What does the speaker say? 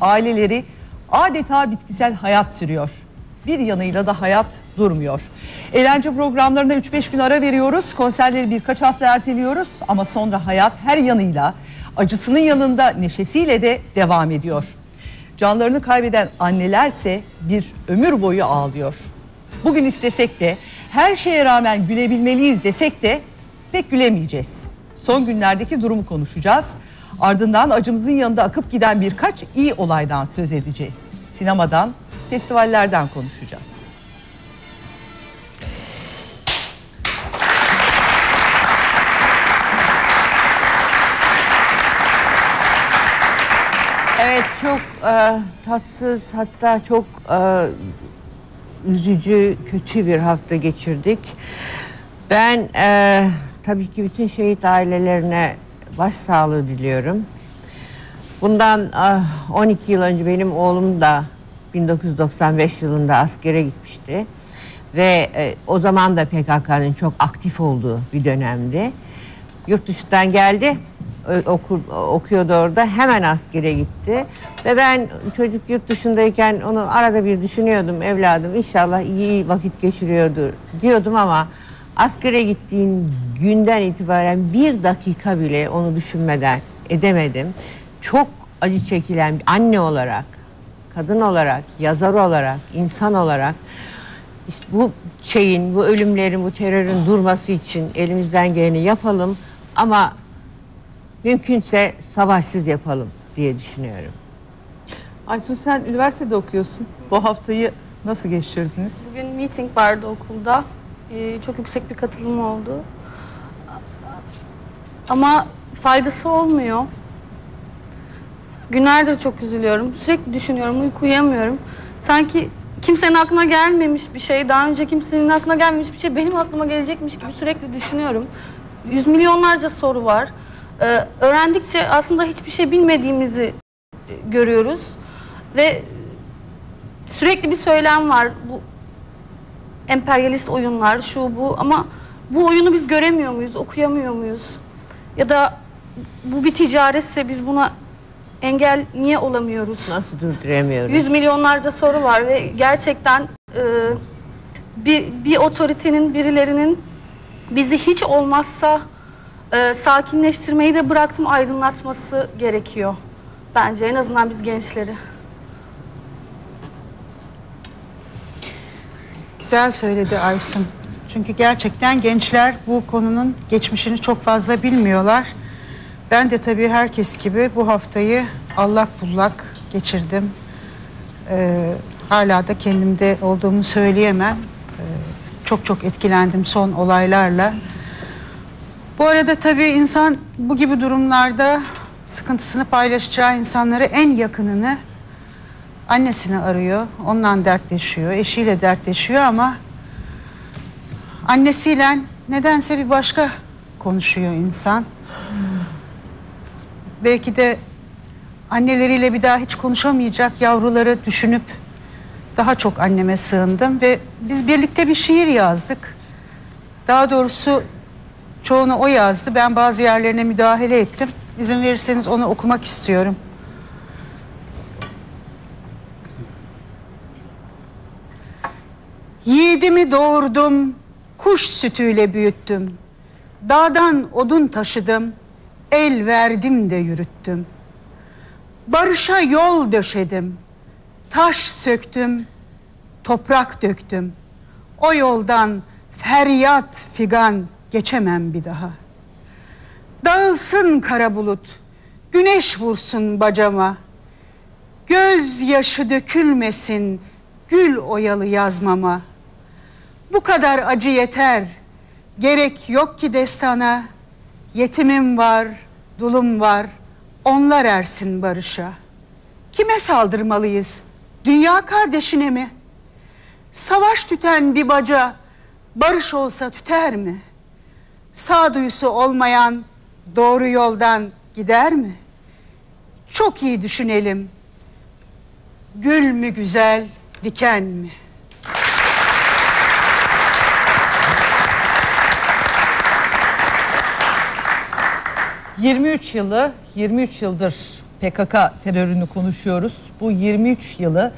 aileleri adeta bitkisel hayat sürüyor. Bir yanıyla da hayat durmuyor. Eğlence programlarına 3-5 gün ara veriyoruz. Konserleri birkaç hafta erteliyoruz. Ama sonra hayat her yanıyla, acısının yanında neşesiyle de devam ediyor. Canlarını kaybeden annelerse bir ömür boyu ağlıyor. Bugün istesek de her şeye rağmen gülebilmeliyiz desek de pek gülemeyeceğiz. Son günlerdeki durumu konuşacağız. Ardından acımızın yanında akıp giden birkaç iyi olaydan söz edeceğiz. Sinemadan, festivallerden konuşacağız. Evet çok e, tatsız hatta çok e, üzücü, kötü bir hafta geçirdik. Ben e, tabii ki bütün şehit ailelerine başsağlığı diliyorum. Bundan e, 12 yıl önce benim oğlum da 1995 yılında askere gitmişti. Ve e, o zaman da PKK'nın çok aktif olduğu bir dönemdi. Yurt dışından geldi, ö- okur, okuyordu orada, hemen askere gitti. Ve ben çocuk yurt dışındayken onu arada bir düşünüyordum, evladım inşallah iyi vakit geçiriyordur diyordum ama askere gittiğin günden itibaren bir dakika bile onu düşünmeden edemedim. Çok acı çekilen bir anne olarak, kadın olarak, yazar olarak, insan olarak işte bu şeyin, bu ölümlerin, bu terörün durması için elimizden geleni yapalım ama mümkünse savaşsız yapalım diye düşünüyorum. Aysun sen üniversitede okuyorsun. Bu haftayı nasıl geçirdiniz? Bugün meeting vardı okulda. Ee, çok yüksek bir katılım oldu. Ama faydası olmuyor. Günlerdir çok üzülüyorum. Sürekli düşünüyorum, uyku uyuyamıyorum. Sanki kimsenin aklına gelmemiş bir şey, daha önce kimsenin aklına gelmemiş bir şey benim aklıma gelecekmiş gibi sürekli düşünüyorum. Yüz milyonlarca soru var. Ee, öğrendikçe aslında hiçbir şey bilmediğimizi e, görüyoruz. Ve sürekli bir söylem var. Bu emperyalist oyunlar, şu bu ama bu oyunu biz göremiyor muyuz, okuyamıyor muyuz? Ya da bu bir ticaretse biz buna engel niye olamıyoruz? Nasıl durduramıyoruz? Yüz milyonlarca soru var ve gerçekten e, bir, bir otoritenin, birilerinin bizi hiç olmazsa e, sakinleştirmeyi de bıraktım aydınlatması gerekiyor. Bence en azından biz gençleri. Güzel söyledi Aysun. Çünkü gerçekten gençler bu konunun geçmişini çok fazla bilmiyorlar. Ben de tabii herkes gibi bu haftayı allak bullak geçirdim. Ee, hala da kendimde olduğumu söyleyemem. Ee, çok çok etkilendim son olaylarla. Bu arada tabii insan bu gibi durumlarda sıkıntısını paylaşacağı insanları en yakınını annesini arıyor, ondan dertleşiyor, eşiyle dertleşiyor ama annesiyle nedense bir başka konuşuyor insan. Belki de anneleriyle bir daha hiç konuşamayacak yavruları düşünüp daha çok anneme sığındım ve biz birlikte bir şiir yazdık. Daha doğrusu çoğunu o yazdı. Ben bazı yerlerine müdahale ettim. İzin verirseniz onu okumak istiyorum. Yiğidimi doğurdum, kuş sütüyle büyüttüm. Dağdan odun taşıdım, el verdim de yürüttüm. Barışa yol döşedim, taş söktüm, toprak döktüm. O yoldan feryat figan geçemem bir daha. Dağılsın kara bulut, güneş vursun bacama. Göz yaşı dökülmesin gül oyalı yazmama. Bu kadar acı yeter. Gerek yok ki destana. Yetimim var, dulum var. Onlar ersin barışa. Kime saldırmalıyız? Dünya kardeşine mi? Savaş tüten bir baca barış olsa tüter mi? Sağduyusu olmayan doğru yoldan gider mi? Çok iyi düşünelim. Gül mü güzel, diken mi? 23 yılı 23 yıldır PKK terörünü konuşuyoruz. Bu 23 yılı